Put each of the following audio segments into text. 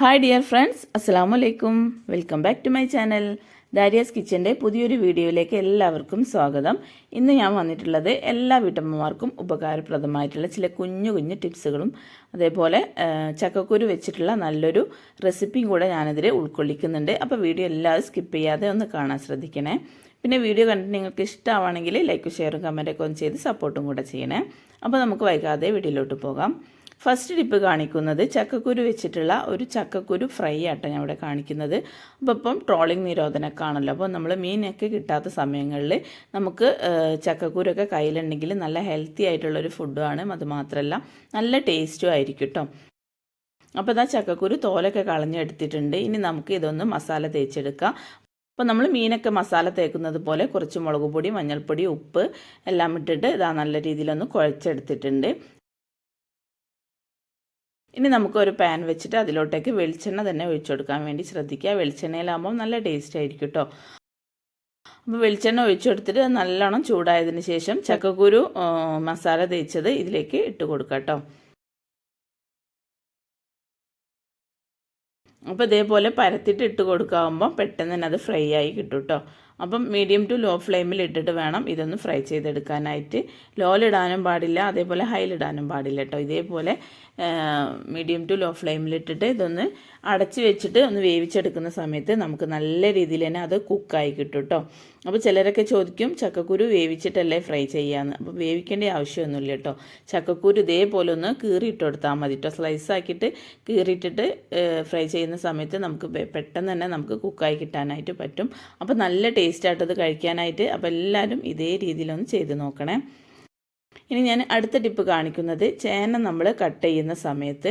Hi dear friends അസ്സാം വലൈക്കും welcome back to my channel Dariya's കിച്ചന്റെ പുതിയൊരു വീഡിയോയിലേക്ക് എല്ലാവർക്കും സ്വാഗതം. ഇന്ന് ഞാൻ വന്നിട്ടുള്ളത് എല്ലാ വീട്ടമ്മമാർക്കും ഉപകാരപ്രദമായിട്ടുള്ള ചില കുഞ്ഞു കുഞ്ഞു ടിപ്സുകളും അതേപോലെ ചക്കക്കുരു വെച്ചിട്ടുള്ള നല്ലൊരു റെസിപ്പിയും കൂടെ ഞാനതിൽ ഉൾക്കൊള്ളിക്കുന്നുണ്ട്. അപ്പോൾ വീഡിയോ എല്ലാവരും സ്കിപ്പ് ചെയ്യാതെ ഒന്ന് കാണാൻ ശ്രദ്ധിക്കണേ. പിന്നെ വീഡിയോ കണ്ടിട്ട് നിങ്ങൾക്ക് ഇഷ്ടമാണെങ്കിൽ ലൈക്ക് ഷെയറും കമന്റൊക്കെ ഒന്ന് ചെയ്ത് സപ്പോർട്ടും കൂടെ ചെയ്യണേ. അപ്പോൾ നമുക്ക് വൈകാതെ വീഡിയോയിലോട്ട് പോകാം. ഫസ്റ്റ് ഡിപ്പ് കാണിക്കുന്നത് ചക്കക്കുരു വെച്ചിട്ടുള്ള ഒരു ചക്കക്കുരു ഫ്രൈ ആട്ടോ ഞാൻ ഇവിടെ കാണിക്കുന്നത്. അപ്പോൾ ഇപ്പം ട്രോളിംഗ് നിരോധനമൊക്കെ ആണല്ലോ അപ്പോൾ നമ്മൾ മീനൊക്കെ കിട്ടാത്ത സമയങ്ങളിൽ നമുക്ക് ചക്കക്കുരൊക്കെ കയ്യിലുണ്ടെങ്കിൽ നല്ല ഹെൽത്തി ആയിട്ടുള്ളൊരു ഫുഡുമാണ് അത് മാത്രമല്ല നല്ല ടേസ്റ്റും ആയിരിക്കും കേട്ടോ അപ്പോൾ ഇതാ ചക്കക്കുരു തോലൊക്കെ കളഞ്ഞെടുത്തിട്ടുണ്ട്. ഇനി നമുക്ക് ഇതൊന്ന് മസാല തേച്ചെടുക്കാം. അപ്പോൾ നമ്മൾ മീനൊക്കെ മസാല തേക്കുന്നത് പോലെ കുറച്ച് മുളക് പൊടി മഞ്ഞൾപ്പൊടി ഉപ്പ് എല്ലാം ഇട്ടിട്ട് ഇതാ നല്ല രീതിയിലൊന്ന് കുഴച്ചെടുത്തിട്ടുണ്ട്. ഇനി നമുക്കൊരു പാൻ വെച്ചിട്ട് അതിലോട്ടേക്ക് വെളിച്ചെണ്ണ തന്നെ ഒഴിച്ചു കൊടുക്കാൻ വേണ്ടി ശ്രദ്ധിക്കുക. വെളിച്ചെണ്ണയിലാകുമ്പോൾ നല്ല ടേസ്റ്റ് ആയിരിക്കും കേട്ടോ അപ്പോൾ വെളിച്ചെണ്ണ ഒഴിച്ചു കൊടുത്തിട്ട് നല്ലോണം ചൂടായതിന് ശേഷം ചക്കക്കുരു മസാല തേച്ചത് ഇതിലേക്ക് ഇട്ട് കൊടുക്കാം കേട്ടോ അപ്പോൾ ഇതേപോലെ പരത്തിട്ട് ഇട്ട് കൊടുക്കാവുമ്പോൾ പെട്ടെന്ന് തന്നെ അത് ഫ്രൈ ആയി കിട്ടും കേട്ടോ അപ്പം മീഡിയം ടു ലോ ഫ്ലെയിമിൽ ഇട്ടിട്ട് വേണം ഇതൊന്ന് ഫ്രൈ ചെയ്തെടുക്കാനായിട്ട്. ലോയിലിടാനും പാടില്ല അതേപോലെ ഹൈയിലിടാനും പാടില്ല കേട്ടോ. ഇതേപോലെ മീഡിയം ടു ലോ ഫ്ലെയിമിൽ ഇട്ടിട്ട് ഇതൊന്ന് അടച്ച് വെച്ചിട്ട് ഒന്ന് വേവിച്ചെടുക്കുന്ന സമയത്ത് നമുക്ക് നല്ല രീതിയിൽ തന്നെ അത് കുക്കായി കിട്ടും കേട്ടോ. അപ്പോൾ ചിലരൊക്കെ ചോദിക്കും ചക്കക്കുരു വേവിച്ചിട്ടല്ലേ ഫ്രൈ ചെയ്യാന്ന്? അപ്പോൾ വേവിക്കേണ്ട ആവശ്യമൊന്നുമില്ല കേട്ടോ. ചക്കക്കുരു ഇതേപോലെ ഒന്ന് കീറിയിട്ട് കൊടുത്താൽ മതി കേട്ടോ. സ്ലൈസ് ആക്കിയിട്ട് കീറിയിട്ടിട്ട് ഫ്രൈ ചെയ്യുന്ന സമയത്ത് നമുക്ക് പെട്ടെന്ന് തന്നെ നമുക്ക് കുക്കായി കിട്ടാനായിട്ട് പറ്റും. അപ്പോൾ നല്ല ടേസ്റ്റ് ആയിട്ടത് കഴിക്കാനായിട്ട് അപ്പോൾ എല്ലാവരും ഇതേ രീതിയിലൊന്ന് ചെയ്ത് നോക്കണേ. ഇനി ഞാൻ അടുത്ത ടിപ്പ് കാണിക്കുന്നത് ചേന നമ്മൾ കട്ട് ചെയ്യുന്ന സമയത്ത്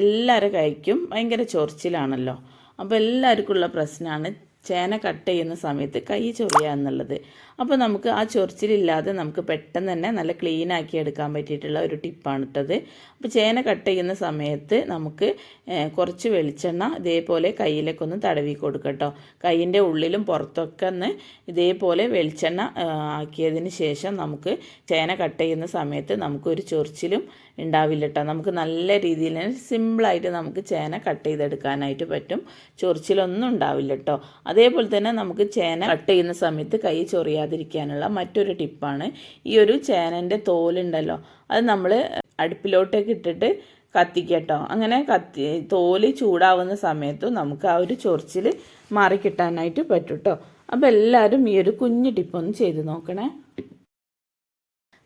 എല്ലാവരും കഴിക്കും. ഭയങ്കര ചൊറിച്ചിലാണല്ലോ. അപ്പോൾ എല്ലാവർക്കും ഉള്ള പ്രശ്നമാണ് ചേന കട്ട് ചെയ്യുന്ന സമയത്ത് കൈ ചൊറിയുക എന്നുള്ളത്. അപ്പോൾ നമുക്ക് ആ ചൊറിച്ചിലില്ലാതെ നമുക്ക് പെട്ടെന്ന് തന്നെ നല്ല ക്ലീൻ ആക്കി എടുക്കാൻ പറ്റിയിട്ടുള്ള ഒരു ടിപ്പാണ് ഇട്ടത് അപ്പോൾ ചേന കട്ട് ചെയ്യുന്ന സമയത്ത് നമുക്ക് കുറച്ച് വെളിച്ചെണ്ണ ഇതേപോലെ കയ്യിലേക്ക് ഒന്ന് തടവി കൊടുക്കട്ടോ. കയ്യിന്റെ ഉള്ളിലും പുറത്തൊക്കെ ഒന്ന് ഇതേപോലെ വെളിച്ചെണ്ണ ആക്കിയതിന് ശേഷം നമുക്ക് ചേന കട്ട് ചെയ്യുന്ന സമയത്ത് നമുക്കൊരു ചൊറിച്ചിലും ഉണ്ടാവില്ല കേട്ടോ നമുക്ക് നല്ല രീതിയിൽ സിമ്പിളായിട്ട് നമുക്ക് ചേന കട്ട് ചെയ്തെടുക്കാനായിട്ട് പറ്റും. ചൊറിച്ചിലൊന്നും ഉണ്ടാവില്ല കേട്ടോ അതേപോലെ തന്നെ നമുക്ക് ചേന കട്ട് ചെയ്യുന്ന സമയത്ത് കൈ ചൊറിയാതിരിക്കാനുള്ള മറ്റൊരു ടിപ്പാണ് ഈ ഒരു ചേനന്റെ തോലുണ്ടല്ലോ. അത് നമ്മൾ അടുപ്പിലോട്ടേക്ക് ഇട്ടിട്ട് കത്തിക്കട്ടോ അങ്ങനെ കത്തി തോൽ ചൂടാവുന്ന സമയത്തും നമുക്ക് ആ ഒരു ചൊറിച്ചിൽ മാറിക്കിട്ടാനായിട്ട് പറ്റും കേട്ടോ. അപ്പോൾ എല്ലാവരും ഈ ഒരു കുഞ്ഞു ടിപ്പൊന്ന് ചെയ്ത് നോക്കണേ.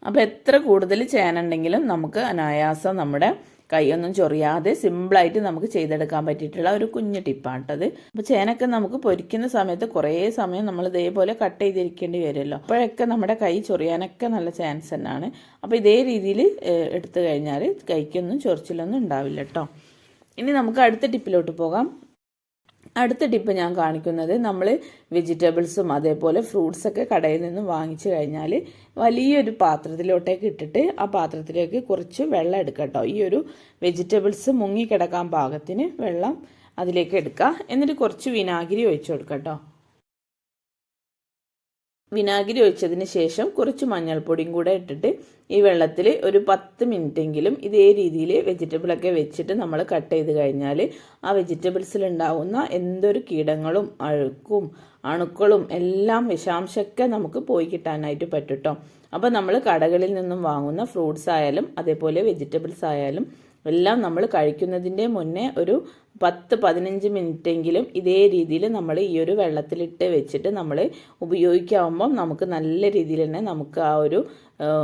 അപ്പോൾ എത്ര കൂടുതൽ ചെയ്യാനുണ്ടെങ്കിലും നമുക്ക് അനായാസം നമ്മുടെ കൈയൊന്നും ചൊറിയാതെ സിമ്പിളായിട്ട് നമുക്ക് ചെയ്തെടുക്കാൻ പറ്റിയിട്ടുള്ള ഒരു കുഞ്ഞു ടിപ്പാണ് കേട്ടത് അപ്പോൾ ചേനൊക്കെ നമുക്ക് പൊരിക്കുന്ന സമയത്ത് കുറേ സമയം നമ്മൾ ഇതേപോലെ കട്ട് ചെയ്തിരിക്കേണ്ടി വരുമല്ലോ. അപ്പോഴൊക്കെ നമ്മുടെ കൈ ചൊറിയാനൊക്കെ നല്ല ചാൻസ് തന്നെയാണ് അപ്പോൾ ഇതേ രീതിയിൽ എടുത്തു കഴിഞ്ഞാൽ കൈക്കൊന്നും ചൊറിച്ചിലൊന്നും ഉണ്ടാവില്ല കേട്ടോ. ഇനി നമുക്ക് അടുത്ത ടിപ്പിലോട്ട് പോകാം. അടുത്ത ടിപ്പ് ഞാൻ കാണിക്കുന്നത് നമ്മൾ വെജിറ്റബിൾസും അതേപോലെ ഫ്രൂട്ട്സൊക്കെ കടയിൽ നിന്നും വാങ്ങിച്ചു കഴിഞ്ഞാൽ വലിയൊരു പാത്രത്തിലോട്ടേക്ക് ഇട്ടിട്ട് ആ പാത്രത്തിലേക്ക് കുറച്ച് വെള്ളം എടുക്കട്ടോ കേട്ടോ ഈ ഒരു വെജിറ്റബിൾസ് മുങ്ങിക്കിടക്കാൻ പാകത്തിന് വെള്ളം അതിലേക്ക് എടുക്കുക. എന്നിട്ട് കുറച്ച് വിനാഗിരി ഒഴിച്ചു കൊടുക്കട്ടോ കേട്ടോ വിനാഗിരി ഒഴിച്ചതിന് ശേഷം കുറച്ച് മഞ്ഞൾപ്പൊടിയും കൂടെ ഇട്ടിട്ട് ഈ വെള്ളത്തിൽ ഒരു പത്ത് മിനിറ്റെങ്കിലും ഇതേ രീതിയിൽ വെജിറ്റബിളൊക്കെ വെച്ചിട്ട് നമ്മൾ കട്ട് ചെയ്ത് കഴിഞ്ഞാൽ ആ വെജിറ്റബിൾസിൽ ഉണ്ടാവുന്ന എന്തൊരു കീടങ്ങളും അഴുക്കും അണുക്കളും എല്ലാം വിഷാംശമൊക്കെ നമുക്ക് പോയി കിട്ടാനായിട്ട് പറ്റും കേട്ടോ അപ്പോൾ നമ്മൾ കടകളിൽ നിന്നും വാങ്ങുന്ന ഫ്രൂട്ട്സ് ആയാലും അതേപോലെ വെജിറ്റബിൾസ് ആയാലും എല്ലാം നമ്മൾ കഴിക്കുന്നതിന്റെ മുന്നേ ഒരു പത്ത് പതിനഞ്ച് മിനിറ്റെങ്കിലും ഇതേ രീതിയിൽ നമ്മൾ ഈ ഒരു വെള്ളത്തിലിട്ട് വെച്ചിട്ട് നമ്മൾ ഉപയോഗിക്കാവുമ്പം നമുക്ക് നല്ല രീതിയിൽ തന്നെ നമുക്ക് ആ ഒരു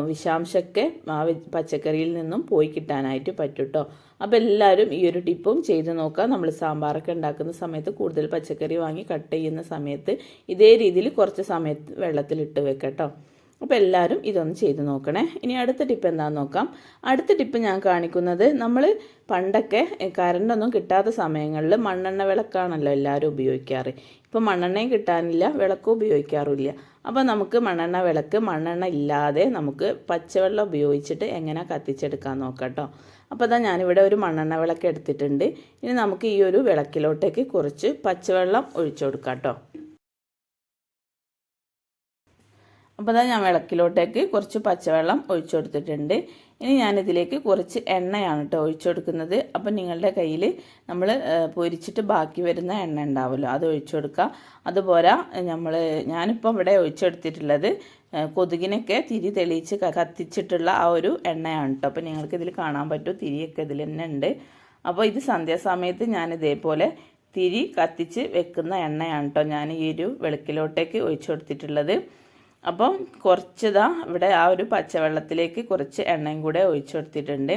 വിഷാംശമൊക്കെ ആ പച്ചക്കറിയിൽ നിന്നും പോയി കിട്ടാനായിട്ട് പറ്റും കേട്ടോ അപ്പോൾ എല്ലാവരും ഈ ഒരു ടിപ്പും ചെയ്ത് നോക്കുക. നമ്മൾ സാമ്പാറൊക്കെ ഉണ്ടാക്കുന്ന സമയത്ത് കൂടുതൽ പച്ചക്കറി വാങ്ങി കട്ട് ചെയ്യുന്ന സമയത്ത് ഇതേ രീതിയിൽ കുറച്ച് സമയത്ത് വെള്ളത്തിലിട്ട് വെക്കട്ടോ അപ്പോൾ എല്ലാവരും ഇതൊന്ന് ചെയ്ത് നോക്കണേ. ഇനി അടുത്ത ടിപ്പ് എന്താണെന്ന് നോക്കാം. അടുത്ത ടിപ്പ് ഞാൻ കാണിക്കുന്നത് നമ്മൾ പണ്ടൊക്കെ കറണ്ടൊന്നും കിട്ടാത്ത സമയങ്ങളിൽ മണ്ണെണ്ണ വിളക്കാണല്ലോ എല്ലാവരും ഉപയോഗിക്കാറ്. ഇപ്പോൾ മണ്ണെണ്ണയും കിട്ടാനില്ല വിളക്കും ഉപയോഗിക്കാറില്ല അപ്പോൾ നമുക്ക് മണ്ണെണ്ണ വിളക്ക് മണ്ണെണ്ണ ഇല്ലാതെ നമുക്ക് പച്ചവെള്ളം ഉപയോഗിച്ചിട്ട് എങ്ങനെ കത്തിച്ചെടുക്കാൻ നോക്കാം അപ്പോൾ അതാ ഞാനിവിടെ ഒരു മണ്ണെണ്ണ വിളക്ക് എടുത്തിട്ടുണ്ട്. ഇനി നമുക്ക് ഈ ഒരു വിളക്കിലോട്ടേക്ക് കുറച്ച് പച്ചവെള്ളം ഒഴിച്ചു കൊടുക്കാം കേട്ടോ അപ്പോൾ അതാ ഞാൻ വിളക്കിലോട്ടേക്ക് കുറച്ച് പച്ചവെള്ളം ഒഴിച്ചു കൊടുത്തിട്ടുണ്ട് ഇനി ഞാനിതിലേക്ക് കുറച്ച് എണ്ണയാണ് കേട്ടോ ഒഴിച്ചു കൊടുക്കുന്നത് അപ്പം നിങ്ങളുടെ കയ്യിൽ നമ്മൾ പൊരിച്ചിട്ട് ബാക്കി വരുന്ന എണ്ണ ഉണ്ടാവുമല്ലോ അത് ഒഴിച്ചു കൊടുക്കുക അതുപോലെ നമ്മൾ ഞാനിപ്പോൾ ഇവിടെ ഒഴിച്ചെടുത്തിട്ടുള്ളത് കൊതുകിനൊക്കെ തിരി തെളിയിച്ച് കത്തിച്ചിട്ടുള്ള ആ ഒരു എണ്ണയാണ് കേട്ടോ അപ്പോൾ നിങ്ങൾക്ക് ഇതിൽ കാണാൻ പറ്റും തിരിയൊക്കെ ഇതിൽ തന്നെ ഉണ്ട്. അപ്പോൾ ഇത് സന്ധ്യാസമയത്ത് ഞാൻ ഇതേപോലെ തിരി കത്തിച്ച് വെക്കുന്ന എണ്ണയാണ് കേട്ടോ ഞാൻ ഈ ഒരു വെളുക്കിലോട്ടേക്ക് ഒഴിച്ചു കൊടുത്തിട്ടുള്ളത് അപ്പം കുറച്ചതാ ഇവിടെ ആ ഒരു പച്ചവെള്ളത്തിലേക്ക് കുറച്ച് എണ്ണയും കൂടെ ഒഴിച്ചു കൊടുത്തിട്ടുണ്ട്.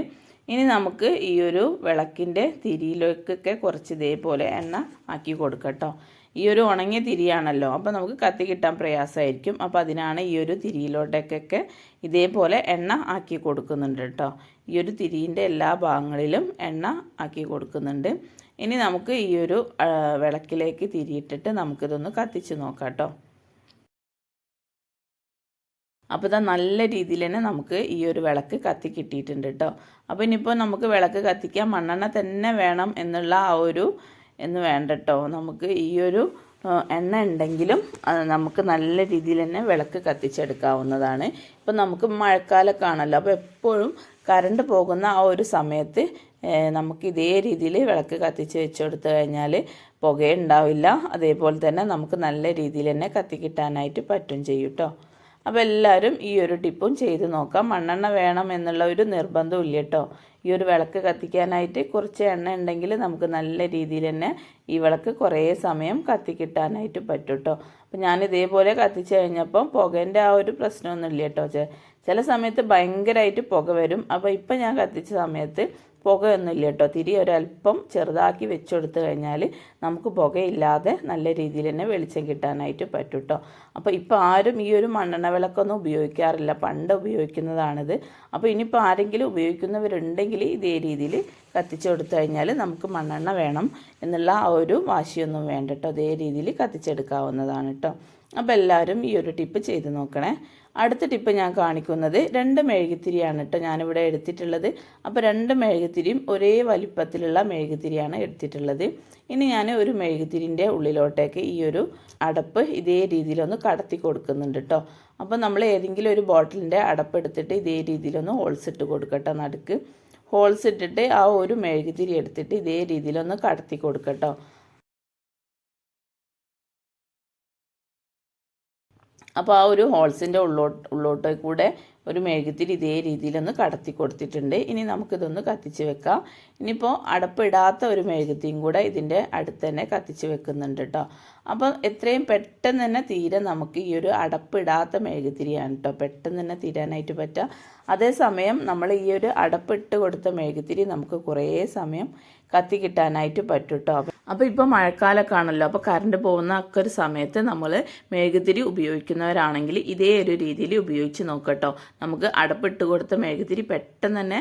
ഇനി നമുക്ക് ഈ ഒരു വിളക്കിന്റെ തിരിയിലേക്കൊക്കെ കുറച്ച് ഇതേപോലെ എണ്ണ ആക്കി കൊടുക്കട്ടോ ഈ ഒരു ഉണങ്ങിയ തിരിയാണല്ലോ. അപ്പോൾ നമുക്ക് കത്തി കിട്ടാൻ പ്രയാസമായിരിക്കും. അപ്പോൾ അതിനാണ് ഈ ഒരു തിരിയിലോട്ടേക്കൊക്കെ ഇതേപോലെ എണ്ണ ആക്കി കൊടുക്കുന്നുണ്ട് കേട്ടോ. ഈ ഒരു തിരിയിന്റെ എല്ലാ ഭാഗങ്ങളിലും എണ്ണ ആക്കി കൊടുക്കുന്നുണ്ട്. ഇനി നമുക്ക് ഈ ഒരു വിളക്കിലേക്ക് തിരിയിട്ടിട്ട് നമുക്കിതൊന്ന് കത്തിച്ച് നോക്കാം കേട്ടോ. അപ്പോൾ ഇതാ നല്ല രീതിയിൽ തന്നെ നമുക്ക് ഈ ഒരു വിളക്ക് കത്തി കിട്ടിയിട്ടുണ്ട് കേട്ടോ അപ്പോൾ ഇനിയിപ്പോൾ നമുക്ക് വിളക്ക് കത്തിക്കാൻ മണ്ണെണ്ണ തന്നെ വേണം എന്നുള്ള ആ ഒരു എന്ന് വേണ്ട കേട്ടോ നമുക്ക് ഈ ഒരു എണ്ണ ഉണ്ടെങ്കിലും നമുക്ക് നല്ല രീതിയിൽ തന്നെ വിളക്ക് കത്തിച്ചെടുക്കാവുന്നതാണ്. ഇപ്പം നമുക്ക് മഴക്കാലമൊക്കെ ആണല്ലോ അപ്പോൾ എപ്പോഴും കറണ്ട് പോകുന്ന ആ ഒരു സമയത്ത് നമുക്ക് ഇതേ രീതിയിൽ വിളക്ക് കത്തിച്ച് വെച്ച് കൊടുത്തു കഴിഞ്ഞാൽ പുകയുണ്ടാവില്ല. അതേപോലെ തന്നെ നമുക്ക് നല്ല രീതിയിൽ തന്നെ കത്തിക്കിട്ടാനായിട്ട് പറ്റും ചെയ്യും കേട്ടോ അപ്പോൾ എല്ലാവരും ഈ ഒരു ടിപ്പും ചെയ്ത് നോക്കാം. മണ്ണെണ്ണ വേണം എന്നുള്ള ഒരു നിർബന്ധം ഇല്ല കേട്ടോ ഈ ഒരു വിളക്ക് കത്തിക്കാനായിട്ട് കുറച്ച് എണ്ണ ഉണ്ടെങ്കിൽ നമുക്ക് നല്ല രീതിയിൽ തന്നെ ഈ വിളക്ക് കുറേ സമയം കത്തി കിട്ടാനായിട്ട് പറ്റും കേട്ടോ അപ്പോൾ ഞാൻ ഇതേപോലെ കത്തിച്ച് കഴിഞ്ഞപ്പം പുകേന്റെ ആ ഒരു പ്രശ്നമൊന്നും ഇല്ല കേട്ടോ ചില സമയത്ത് ഭയങ്കരമായിട്ട് പുക വരും. അപ്പോൾ ഇപ്പം ഞാൻ കത്തിച്ച സമയത്ത് പുകയൊന്നുമില്ല കേട്ടോ. തിരി ഒരല്പം ചെറുതാക്കി വെച്ചെടുത്ത് കഴിഞ്ഞാൽ നമുക്ക് പുകയില്ലാതെ നല്ല രീതിയിൽ തന്നെ വെളിച്ചം കിട്ടാനായിട്ട് പറ്റും കേട്ടോ അപ്പോൾ ഇപ്പോൾ ആരും ഈ ഒരു മണ്ണെണ്ണ വിളക്കൊന്നും ഉപയോഗിക്കാറില്ല. പണ്ട് ഉപയോഗിക്കുന്നതാണിത്. അപ്പോൾ ഇനിയിപ്പോൾ ആരെങ്കിലും ഉപയോഗിക്കുന്നവരുണ്ടെങ്കിൽ ഇതേ രീതിയിൽ കത്തിച്ചു കൊടുത്തു കഴിഞ്ഞാൽ നമുക്ക് മണ്ണെണ്ണ വേണം എന്നുള്ള ആ ഒരു വാശിയൊന്നും വേണ്ട കേട്ടോ അതേ രീതിയിൽ കത്തിച്ചെടുക്കാവുന്നതാണ് കേട്ടോ അപ്പോൾ എല്ലാവരും ഈ ഒരു ടിപ്പ് ചെയ്ത് നോക്കണേ. അടുത്ത ടിപ്പ് ഞാൻ കാണിക്കുന്നത് രണ്ട് മെഴുകുതിരിയാണ് കേട്ടോ ഞാനിവിടെ എടുത്തിട്ടുള്ളത്. അപ്പോൾ രണ്ട് മെഴുകുതിരിയും ഒരേ വലിപ്പത്തിലുള്ള മെഴുകുതിരിയാണ് എടുത്തിട്ടുള്ളത്. ഇനി ഞാൻ ഒരു മെഴുകുതിരിന്റെ ഉള്ളിലോട്ടേക്ക് ഈ ഒരു അടപ്പ് ഇതേ രീതിയിലൊന്ന് കടത്തി കൊടുക്കുന്നുണ്ട് കേട്ടോ. അപ്പോൾ നമ്മൾ ഏതെങ്കിലും ഒരു ബോട്ടിലിന്റെ അടപ്പ് എടുത്തിട്ട് ഇതേ രീതിയിലൊന്ന് ഹോൾസ് ഇട്ട് കൊടുക്കട്ടോ നടുക്ക്. ഹോൾസ് ഇട്ടിട്ട് ആ ഒരു മെഴുകുതിരി എടുത്തിട്ട് ഇതേ രീതിയിലൊന്ന് കടത്തി കൊടുക്കട്ടോ. അപ്പോൾ ആ ഒരു ഹോൾസിന്റെ ഉള്ളോട്ട് ഉള്ളോട്ട് കൂടെ ഒരു മെഴുകുതിരി ഇതേ രീതിയിലൊന്ന് കടത്തി കൊടുത്തിട്ടുണ്ട്. ഇനി നമുക്കിതൊന്ന് കത്തിച്ച് വെക്കാം. ഇനിയിപ്പോൾ അടപ്പിടാത്ത ഒരു മെഴുകുതിയും കൂടെ ഇതിന്റെ അടുത്ത് തന്നെ കത്തിച്ച് വെക്കുന്നുണ്ട് കേട്ടോ അപ്പോൾ എത്രയും പെട്ടെന്ന് തന്നെ തീരെ നമുക്ക് ഈ ഒരു അടപ്പിടാത്ത മെഴുകുതിരിയാണ് കേട്ടോ പെട്ടെന്ന് തന്നെ തീരാനായിട്ട് പറ്റുക അതേസമയം നമ്മൾ ഈ ഒരു അടപ്പിട്ട് കൊടുത്ത മെഴുകുതിരി നമുക്ക് കുറേ സമയം കത്തി കിട്ടാനായിട്ട് പറ്റും കേട്ടോ അപ്പോൾ ഇപ്പോൾ മഴക്കാലമൊക്കെ ആണല്ലോ. അപ്പോൾ കറണ്ട് പോകുന്ന ഒക്കെ ഒരു സമയത്ത് നമ്മൾ മെഴുകുതിരി ഉപയോഗിക്കുന്നവരാണെങ്കിൽ ഇതേ ഒരു രീതിയിൽ ഉപയോഗിച്ച് നോക്കട്ടോ. നമുക്ക് അടപ്പിട്ട് കൊടുത്ത മെഴുകുതിരി പെട്ടെന്ന് തന്നെ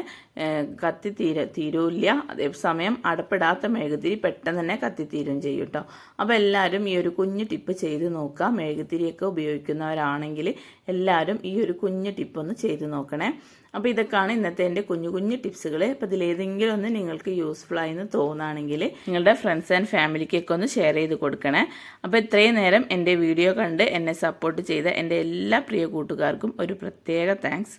കത്തി തീര തീരൂല്ല. അതേസമയം അടപ്പിടാത്ത മെഴുകുതിരി പെട്ടെന്ന് തന്നെ കത്തി തീരും ചെയ്യും കേട്ടോ അപ്പോൾ എല്ലാവരും ഈ ഒരു കുഞ്ഞു ടിപ്പ് ചെയ്ത് നോക്കുക മെഴുകുതിരിയൊക്കെ ഉപയോഗിക്കുന്നവരാണെങ്കിൽ എല്ലാവരും ഈ ഒരു കുഞ്ഞു ടിപ്പ് ഒന്ന് ചെയ്ത് നോക്കണേ. അപ്പോൾ ഇതൊക്കെയാണ് ഇന്നത്തെ എന്റെ കുഞ്ഞു കുഞ്ഞു ടിപ്സുകൾ അപ്പോൾ ഇതിലേതെങ്കിലും ഒന്ന് നിങ്ങൾക്ക് യൂസ്ഫുൾ എന്ന് തോന്നുകയാണെങ്കിൽ നിങ്ങളുടെ ഫ്രണ്ട്സ് ആൻഡ് ഫാമിലിക്കൊക്കെ ഒന്ന് ഷെയർ ചെയ്ത് കൊടുക്കണേ. അപ്പോൾ ഇത്രയും നേരം എന്റെ വീഡിയോ കണ്ട് എന്നെ സപ്പോർട്ട് ചെയ്ത എന്റെ എല്ലാ പ്രിയ കൂട്ടുകാർക്കും ഒരു പ്രത്യേക താങ്ക്സ്